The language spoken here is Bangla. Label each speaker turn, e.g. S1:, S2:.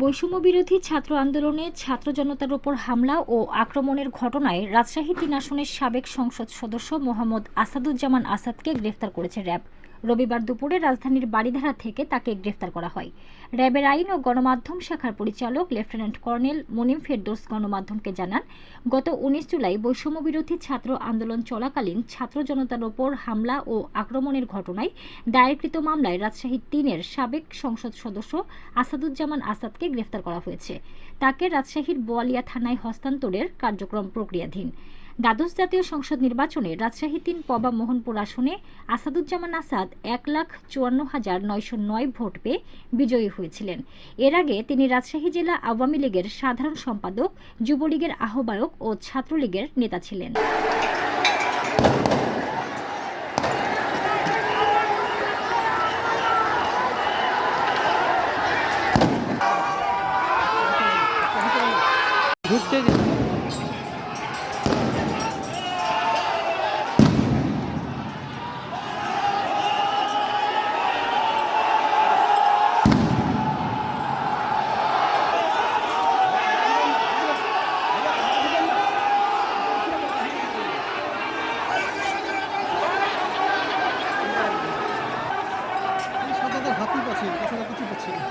S1: বৈষম্য বিরোধী ছাত্র আন্দোলনে ছাত্র জনতার ওপর হামলা ও আক্রমণের ঘটনায় রাজশাহী তিন আসনের সাবেক সংসদ সদস্য মোহাম্মদ আসাদুজ্জামান আসাদকে গ্রেফতার করেছে র্যাব। রবিবার দুপুরে রাজধানীর বাড়িধারা থেকে তাকে গ্রেফতার করা হয়। র্যাবের আইন ও গণমাধ্যম শাখার পরিচালক লেফটেন্যান্ট কর্নেল মনিম ফেরদোস গণমাধ্যমকে জানান, গত উনিশ জুলাই বৈষম্য বিরোধী ছাত্র আন্দোলন চলাকালীন ছাত্র জনতার ওপর হামলা ও আক্রমণের ঘটনায় দায়েরকৃত মামলায় রাজশাহী তিনের সাবেক সংসদ সদস্য আসাদুজ্জামান আসাদকে গ্রেফতার করা হয়েছে। তাকে রাজশাহীর বোয়ালিয়া থানায় হস্তান্তরের কার্যক্রম প্রক্রিয়াধীন। দ্বাদশ জাতীয় সংসদ নির্বাচনে রাজশাহী তিন পবা মোহনপুর আসনে আসাদুজ্জামান আসাদ এক লাখ চুয়ান্ন হাজার নয়শো নয় ভোট পেয়ে বিজয়ী হয়েছিলেন। এর আগে তিনি রাজশাহী জেলা আওয়ামী লীগের সাধারণ সম্পাদক, যুবলীগের আহ্বায়ক ও ছাত্রলীগের নেতা ছিলেন।
S2: ঢুকতে 他对不起，我说他不对不起。